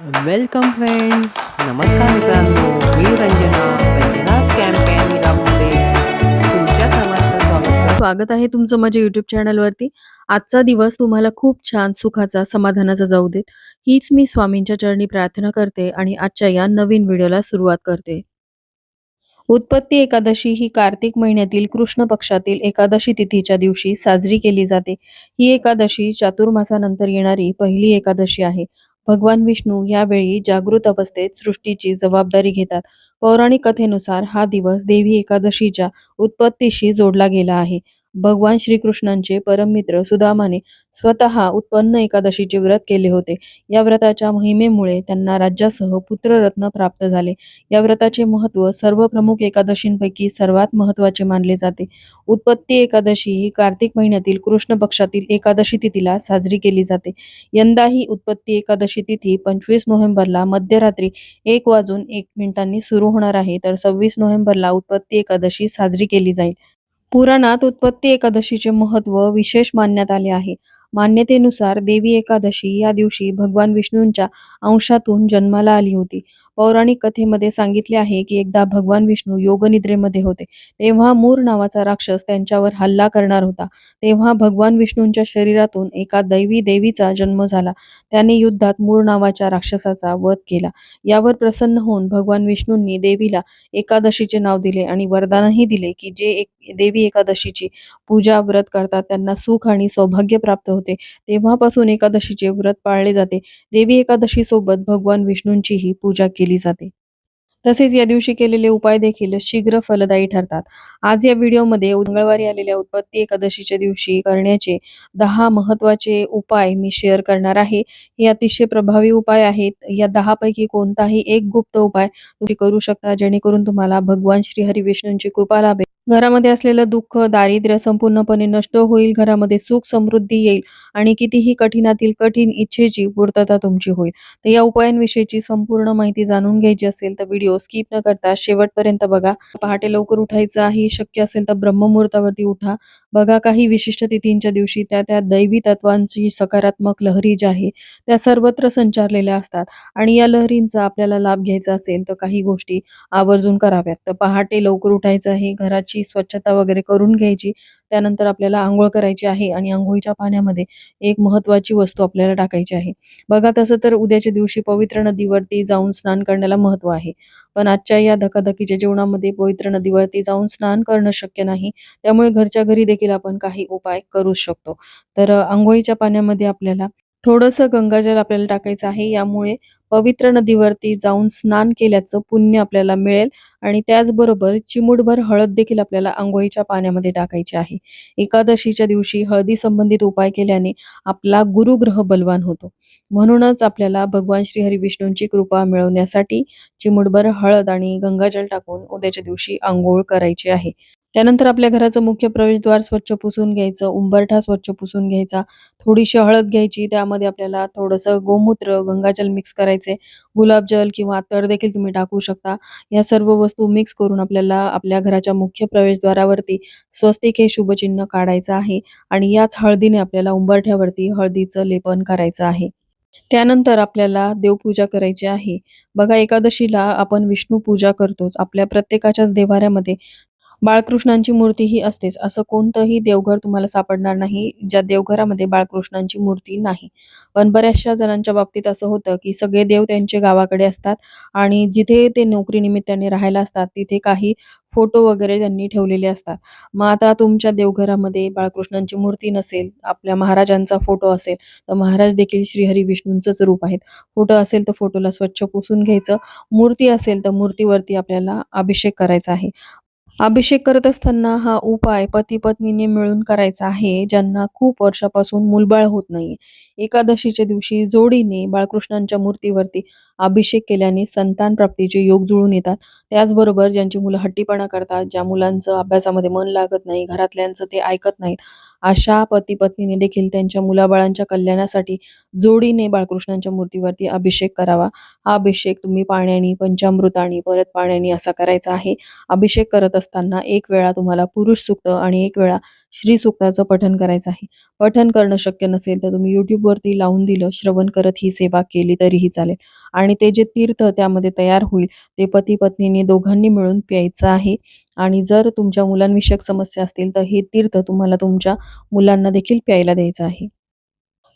Welcome friends नमस्कार मित्रांनो. मी रंजना रंजनाच कॅम्पेनमध्ये तुमच्या सर्वांचं स्वागत स्वागत आहे तुमचं माझ्या युट्यूब चॅनलवरती आजचा दिवस तुम्हाला खूप छान सुखाचा समाधानाचा जाऊ देत. हीच मी स्वामींच्या चरणी प्रार्थना करते आणि आजच्या या नवीन व्हिडिओला सुरुवात करते. उत्पत्ती एकादशी ही कार्तिक महिन्यातील कृष्ण पक्षातील एकादशी तिथीच्या दिवशी साजरी केली जाते. ही एकादशी चातुर्मासानंतर येणारी पहिली एकादशी आहे. भगवान विष्णू यावेळी जागृत अवस्थेत सृष्टीची जबाबदारी घेतात. पौराणिक कथेनुसार हा दिवस देवी एकादशीच्या उत्पत्तीशी जोडला गेला आहे. भगवान श्रीकृष्णांचे परममित्र सुदामाने स्वतः उत्पन्न एकादशीचे व्रत केले होते. या व्रताच्या महिमेमुळे त्यांना राज्यासह पुत्ररत्न प्राप्त झाले. या व्रताचे महत्त्व सर्व प्रमुख एकादशींपैकी सर्वात महत्त्वाचे मानले जाते. उत्पत्ती एकादशी ही कार्तिक महिन्यातील कृष्ण पक्षातील एकादशी तिथीला साजरी केली जाते. यंदा ही उत्पत्ती एकादशी तिथी पंचवीस नोव्हेंबरला मध्यरात्री एक वाजून एक मिनिटांनी सुरू होणार आहे. तर सव्वीस नोव्हेंबरला उत्पत्ती एकादशी साजरी केली जाईल. पुराणात उत्पत्ती एकादशीचे महत्त्व विशेष मानण्यात आले आहे. मान्यतेनुसार देवी एकादशी या दिवशी भगवान विष्णूंच्या अंशातून जन्माला आली होती. पौराणिक कथेमध्ये सांगितले आहे की एकदा भगवान विष्णू योगनिद्रेमध्ये होते. तेव्हा मूर नावाचा राक्षस त्यांच्यावर हल्ला करणार होता. तेव्हा भगवान विष्णूंच्या शरीरातून एका दैवी देवीचा जन्म झाला. त्याने युद्धात मूर नावाच्या राक्षसाचा वध केला. यावर प्रसन्न होऊन भगवान विष्णूंनी देवीला एकादशीचे नाव दिले आणि वरदानही दिले की जे एक देवी एकादशीची पूजा व्रत करतात त्यांना सुख आणि सौभाग्य प्राप्त होते. तेव्हापासून एकादशीचे व्रत पाळले जाते. देवी एकादशी सोबत भगवान विष्णूंचीही पूजा केली जाते. तसेच या दिवशी केलेले उपाय देखील शीघ्र फलदायी ठरतात. आज या व्हिडिओमध्ये मंगळवारी आलेल्या उत्पत्ती एकादशीच्या दिवशी करण्याचे दहा महत्त्वाचे उपाय मी शेअर करणार आहे. हे अतिशय प्रभावी उपाय आहेत. या दहा पैकी कोणताही एक गुप्त उपाय तुम्ही करू शकता जेणेकरून तुम्हाला भगवान श्री हरी विष्णूंची कृपा लाभेल. घरामध्ये असलेलं दुःख दारिद्र्य संपूर्णपणे नष्ट होईल घरामध्ये सुख समृद्धी येईल आणि कितीही कठीणातील कठीण इच्छेची पूर्तता तुमची होईल. तर या उपायांविषयीची संपूर्ण माहिती जाणून घ्यायची असेल तर व्हिडिओ स्किप न करता शेवटपर्यंत बघा. पहाटे लवकर उठायचं आहे. शक्य असेल तर ब्रह्ममुहूर्तावरती उठा. बघा काही विशिष्ट तिथींच्या दिवशी त्या त्या दैवी तत्वांची सकारात्मक लहरी ज्या आहे त्या सर्वत्र संचारलेल्या असतात आणि या लहरींचा आपल्याला लाभ घ्यायचा असेल तर काही गोष्टी आवर्जून कराव्यात. तर पहाटे लवकर उठायचं आहे. घराची स्वच्छता वगैरे करून घ्यायची. त्यानंतर आपल्याला आंघोळ करायची आहे आणि आंघोळीच्या पाण्यामध्ये एक महत्त्वाची वस्तू आपल्याला टाकायची आहे. बघा तसं तर उद्याच्या दिवशी पवित्र नदीवरती जाऊन स्नान करण्याला महत्त्व आहे. पण आजच्या या धकाधकीच्या जीवनामध्ये पवित्र नदीवरती जाऊन स्नान करणं शक्य नाही. त्यामुळे घरच्या घरी देखील आपण काही उपाय करू शकतो. तर आंघोळीच्या पाण्यामध्ये आपल्याला थोडंसं गंगाजल आपल्याला टाकायचं आहे. यामुळे पवित्र नदीवरती जाऊन स्नान केल्याचं पुण्य आपल्याला मिळेल. आणि त्याचबरोबर चिमूटभर हळद देखील आपल्याला आंघोळीच्या पाण्यामध्ये टाकायची आहे. एकादशीच्या दिवशी हळदी संबंधित उपाय केल्याने आपला गुरुग्रह बलवान होतो. म्हणूनच आपल्याला भगवान श्री हरी विष्णूंची कृपा मिळवण्यासाठी चिमूटभर हळद आणि गंगाजल टाकून उद्याच्या दिवशी आंघोळ करायची आहे. त्यानंतर आपल्या घराचं मुख्य प्रवेशद्वार स्वच्छ पुसून घ्यायचं उंबरठा स्वच्छ पुसून घ्यायचा थोडीशी हळद घ्यायची त्यामध्ये आपल्याला थोडंसं गोमूत्र गंगाजल मिक्स करायचे गुलाबजल किंवा तर देखील तुम्ही टाकू शकता. या सर्व वस्तू मिक्स करून आपल्याला आपल्या घराच्या मुख्य प्रवेशद्वारावरती स्वस्तिक हे शुभचिन्ह काढायचं आहे आणि याच हळदीने आपल्याला उंबरठ्यावरती हळदीचं लेपन करायचं आहे. त्यानंतर आपल्याला देवपूजा करायची आहे. बघा एकादशीला आपण विष्णू पूजा करतोच. आपल्या प्रत्येकाच्याच देवाऱ्यामध्ये बाळकृष्णांची मूर्ती ही असतेच. असं कोणतंही देवघर तुम्हाला सापडणार नाही ज्या देवघरामध्ये बाळकृष्णांची मूर्ती नाही. पण बऱ्याचशा जणांच्या बाबतीत असं होतं की सगळे देव त्यांचे गावाकडे असतात आणि जिथे ते नोकरी निमित्ताने राहायला असतात तिथे काही फोटो वगैरे त्यांनी ठेवलेले असतात. मग आता तुमच्या देवघरामध्ये बाळकृष्णांची मूर्ती नसेल आपल्या महाराजांचा फोटो असेल तर महाराज देखील श्रीहरी विष्णूंचंच रूप आहेत. फोटो असेल तर फोटोला स्वच्छ पुसून घ्यायचं. मूर्ती असेल तर मूर्तीवरती आपल्याला अभिषेक करायचा आहे. अभिषेक करत असताना हा उपाय पती पत्नीने मिळून करायचा आहे ज्यांना खूप वर्षापासून मूलबाळ होत नाहीये. एकादशीच्या दिवशी जोडीने बाळकृष्णांच्या मूर्तीवरती अभिषेक केल्याने संतान प्राप्तीचे योग जुळून येतात. त्याचबरोबर ज्यांची मुलं हट्टीपणा करतात ज्या मुलांचं अभ्यासामध्ये मन लागत नाही घरातल्यांचं ते ऐकत नाहीत अशा पती पत्नीने देखील त्यांच्या मुलाबाळांच्या कल्याणासाठी जोडीने बाळकृष्णांच्या मूर्तीवरती अभिषेक करावा. हा अभिषेक तुम्ही पाण्याने पंचामृताने परत पाण्याने असा करायचा आहे. अभिषेक करत असताना एक वेळा तुम्हाला पुरुष सुक्त आणि एक वेळा श्री सुक्ताचं पठन करायचं आहे. पठन करणं शक्य नसेल तर तुम्ही वरती लावून दिलं श्रवण करत ही सेवा केली तरीही चालेल. आणि ते जे तीर्थ त्यामध्ये तयार होईल ते पती पत्नीने दोघांनी मिळून प्यायचं आहे. आणि जर तुमच्या मुलांविषयक समस्या असतील तर हे तीर्थ तुम्हाला तुमच्या मुलांना देखील प्यायला द्यायचं आहे.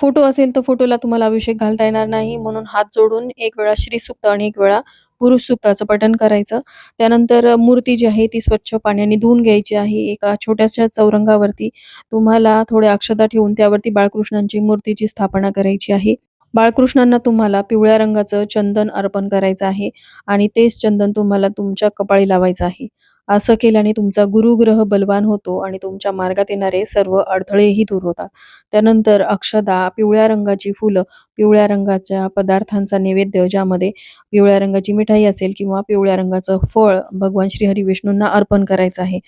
फोटो असेल तर फोटोला तुम्हाला अभिषेक घालता येणार नाही. म्हणून हात जोडून एक वेळा श्री सुक्त आणि एक वेळा पुरुष सुक्ताचं पठण करायचं. त्यानंतर मूर्ती जी आहे ती स्वच्छ पाण्याने धुवून घ्यायची आहे. एका छोट्याशा चौरंगावरती तुम्हाला थोड्या अक्षता ठेवून त्यावरती बाळकृष्णांची मूर्तीची स्थापना करायची आहे. बाळकृष्णांना तुम्हाला पिवळ्या रंगाचं चंदन अर्पण करायचं आहे आणि तेच चंदन तुम्हाला तुमच्या कपाळी लावायचं आहे. असं केल्याने तुमचा गुरुग्रह बलवान होतो आणि तुमच्या मार्गात येणारे सर्व अडथळेही दूर होतात. त्यानंतर अक्षदा पिवळ्या रंगाची फुलं पिवळ्या रंगाच्या पदार्थांचा नैवेद्य ज्यामध्ये पिवळ्या रंगाची मिठाई असेल किंवा पिवळ्या रंगाचं फळ भगवान श्रीहरी विष्णूंना अर्पण करायचं आहे.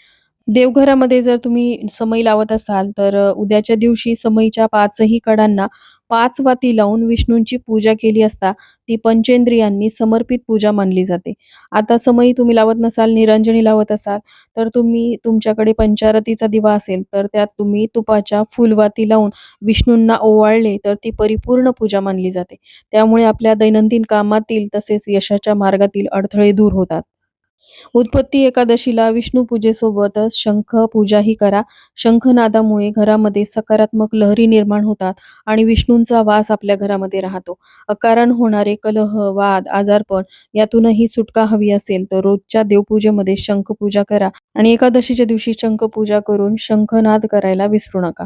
देवघरामध्ये जर तुम्ही समई लावत असाल तर उद्याच्या दिवशी समईच्या पाचही कडांना पाच वाती लावून विष्णूंची पूजा केली असता ती पंचेंद्रियांनी समर्पित पूजा मानली जाते. आता समई तुम्ही लावत नसाल निरंजनी लावत असाल तर तुम्ही तुमच्याकडे पंचारतीचा दिवा असेल तर त्यात तुम्ही तुपाच्या फुलवाती लावून विष्णूंना ओवाळले तर ती परिपूर्ण पूजा मानली जाते. त्यामुळे आपल्या दैनंदिन कामातील तसेच यशाच्या मार्गातील अडथळे दूर होतात. उत्पत्ती एकादशीला विष्णू पूजेसोबतच शंख पूजाही करा. शंखनादामुळे घरामध्ये सकारात्मक लहरी निर्माण होतात आणि विष्णूंचा वास आपल्या घरामध्ये राहतो. अकारण होणारे कलह वाद आजारपण यातूनही सुटका हवी असेल तर रोजच्या देवपूजेमध्ये शंख पूजा करा आणि एकादशीच्या दिवशी शंख पूजा करून शंखनाद करायला विसरू नका.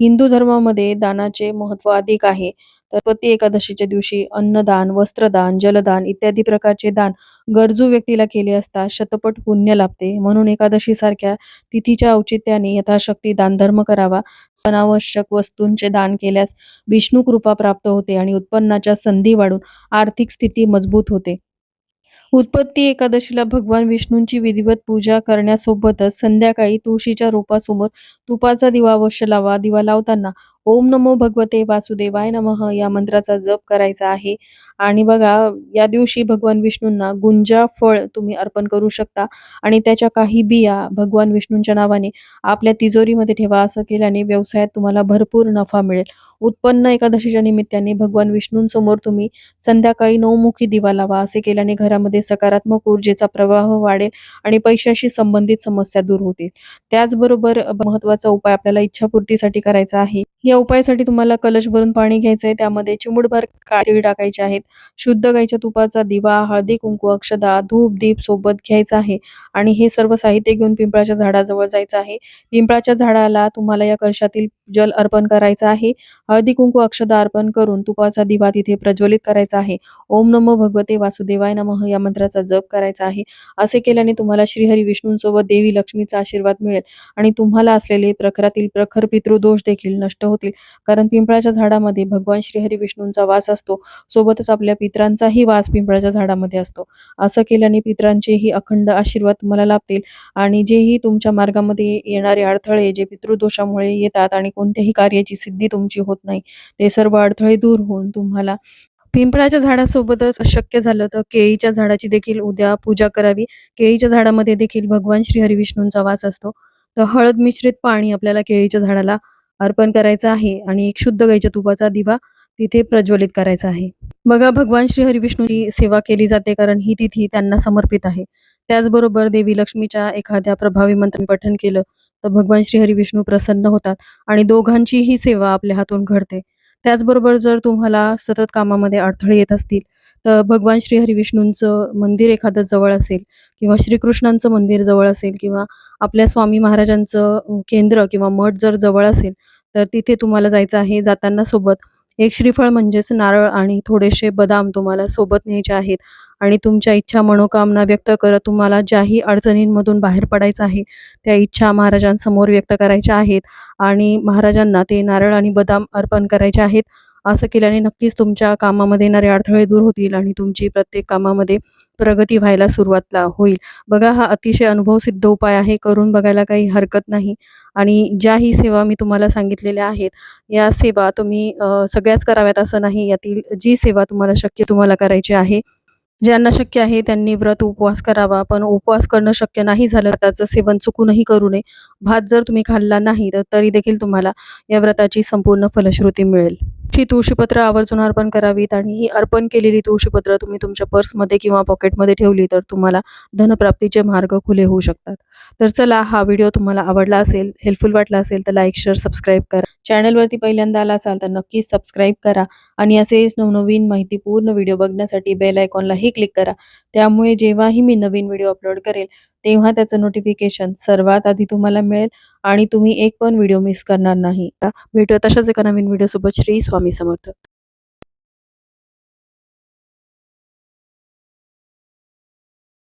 हिंदू धर्मामध्ये दानाचे महत्त्व अधिक आहे. तर पती एकादशीच्या दिवशी अन्नदान वस्त्रदान जलदान इत्यादी प्रकारचे दान गरजू व्यक्तीला केले असता शतपट पुण्य लाभते. म्हणून एकादशी सारख्या तिथीच्या औचित्याने यथाशक्ती दानधर्म करावा. अनावश्यक वस्तूंचे दान केल्यास विष्णू कृपा प्राप्त होते आणि उत्पन्नाच्या संधी वाढून आर्थिक स्थिती मजबूत होते. उत्पत्ती एकादशीला भगवान विष्णूंची विधिवत पूजा करण्यासोबतच संध्याकाळी तुळशीच्या रोपासमोर तुपाचा दिवा अवश्य लावा. दिवा लावताना ओम नमो भगवते वासुदेवाय नमः. या मंत्राचा जप करायचा आहे. आणि बघा या दिवशी भगवान विष्णूंना गुंजा फळ तुम्ही अर्पण करू शकता. आणि त्याच्या काही बिया भगवान विष्णूंच्या नावाने आपल्या तिजोरीमध्ये ठेवा. असं केल्याने व्यवसायात तुम्हाला भरपूर नफा मिळेल. उत्पन्न एकादशीच्या निमित्ताने भगवान विष्णूंसमोर तुम्ही संध्याकाळी नऊमुखी दिवा लावा. असे केल्याने घरामध्ये सकारात्मक ऊर्जेचा प्रवाह वाढेल आणि पैशाशी संबंधित समस्या दूर होतील. त्याचबरोबर महत्त्वाचा उपाय आपल्याला इच्छापूर्तीसाठी करायचा आहे. या उपायासाठी तुम्हाला कलश भरून पाणी घ्यायचंय. त्यामध्ये चिमुडभर काळी टाकायचे आहेत. शुद्ध गाईच्या तुपाचा दिवा हळदी कुंकू अक्षदा धूप दीप सोबत घ्यायचा आहे. आणि हे सर्व साहित्य घेऊन पिंपळाच्या झाडाजवळ जायचं आहे. पिंपळाच्या झाडाला तुम्हाला या कलशातील जल अर्पण करायचं आहे. हळदी कुंकू अक्षदा अर्पण करून तुपाचा दिवा तिथे प्रज्वलित करायचा आहे. ओम नमो भगवते वासुदेवाय नमः या मंत्राचा जप करायचा आहे. असे केल्याने तुम्हाला श्रीहरी विष्णूंसोबत देवी लक्ष्मीचा आशीर्वाद मिळेल. आणि तुम्हाला असलेले प्रखरातील प्रखर पितृदोष देखील नष्ट होतील. कारण पिंपळाच्या झाडामध्ये भगवान श्रीहरी विष्णूंचा वास असतो. सोबतच आपल्या पित्रांचाही वास पिंपळाच्या झाडामध्ये असतो. असं केल्याने पित्रांचेही अखंड आशीर्वाद तुम्हाला लाभतील. आणि जेही तुमच्या मार्गामध्ये येणारे अडथळे जे पितृदोषामुळे येतात आणि कोणत्याही कार्याची सिद्धी तुमची होत नाही ते सर्व अडथळे दूर होऊन तुम्हाला पिंपळाच्या झाडासोबतच शक्य झालं तर केळीच्या झाडाची देखील उद्या पूजा करावी. केळीच्या झाडामध्ये देखील भगवान श्री हरिविष्णूंचा वास असतो. तर हळद मिश्रित पाणी आपल्याला केळीच्या झाडाला अर्पण करायचं आहे आणि एक शुद्ध गाईच्या तुपाचा दिवा तिथे प्रज्वलित करायचा आहे. बघा भगवान श्री हरिविष्णूची सेवा केली जाते कारण ही तिथी त्यांना समर्पित आहे. त्याचबरोबर देवी लक्ष्मीच्या एखाद्या प्रभावी मंत्र पठन केलं तर भगवान श्री हरिविष्णू प्रसन्न होतात आणि दोघांचीही सेवा आपल्या हातून घडते. त्याचबरोबर जर तुम्हाला सतत कामामध्ये अडथळे येत असतील तर भगवान श्री हरिविष्णूंचं मंदिर एखादं जवळ असेल किंवा श्रीकृष्णांचं मंदिर जवळ असेल किंवा आपल्या स्वामी महाराजांचं केंद्र किंवा मठ जर जवळ असेल तर तिथे तुम्हाला जायचं आहे. जाताना सोबत एक श्रीफळ म्हणजेच नारळ आणि थोडेसे बदाम तुम्हाला सोबत न्यायचे आहेत. आणि तुमच्या इच्छा मनोकामना व्यक्त करत तुम्हाला ज्याही अडचणींमधून बाहेर पडायचं आहे त्या इच्छा महाराजांसमोर व्यक्त करायच्या आहेत. आणि महाराजांना ते नारळ आणि बदाम अर्पण करायचे आहेत. असं केल्याने नक्कीच तुमच्या कामामध्ये येणारे अडथळे दूर होतील आणि तुमची प्रत्येक कामामध्ये प्रगती व्हायला सुरुवातला होईल. बघा हा अतिशय अनुभव सिद्ध उपाय आहे. करून बघायला काही हरकत नाही आणि ज्याही सेवा मी तुम्हाला सांगितलेल्या आहेत, या सेवा तुम्ही सगळ्याच कराव्यात असं नाही. यातील जी सेवा तुम्हाला शक्य तुम्हाला करायची आहे, ज्यांना शक्य आहे त्यांनी व्रत उपवास करावा. पण उपवास करणं शक्य नाही झालं, त्याचं सेवन चुकूनही करू नये. भात जर तुम्ही खाल्ला नाही, तर तरी देखील तुम्हाला या व्रताची संपूर्ण फलश्रुती मिळेल. ची तुळशीपत्र आवर्जून अर्पण करावीत आणि ही अर्पण केलेली तुळशीपत्र तुम्ही तुमच्या पर्समध्ये किंवा पॉकेटमध्ये ठेवली, तर तुम्हाला धनप्राप्तीचे मार्ग खुले होऊ शकतात. तर चला हा व्हिडिओ तुम्हाला आवडला असेल, हेल्पफुल वाटला असेल, तर लाईक, शेअर, सबस्क्राईब करा. चॅनलवरती पहिल्यांदा आला असाल, तर नक्कीच सबस्क्राईब करा आणि असेच नवनवीन माहितीपूर्ण व्हिडिओ बघण्यासाठी बेल आयकॉनलाही क्लिक करा. त्यामुळे जेव्हाही मी नवीन व्हिडिओ अपलोड करेल, तेव्हा त्याचं नोटिफिकेशन सर्वात आधी तुम्हाला मिळेल आणि तुम्ही एक पण व्हिडिओ मिस करणार नाही. भेटूया तशाच एका नवीन व्हिडिओसोबत. श्री स्वामी समर्थ.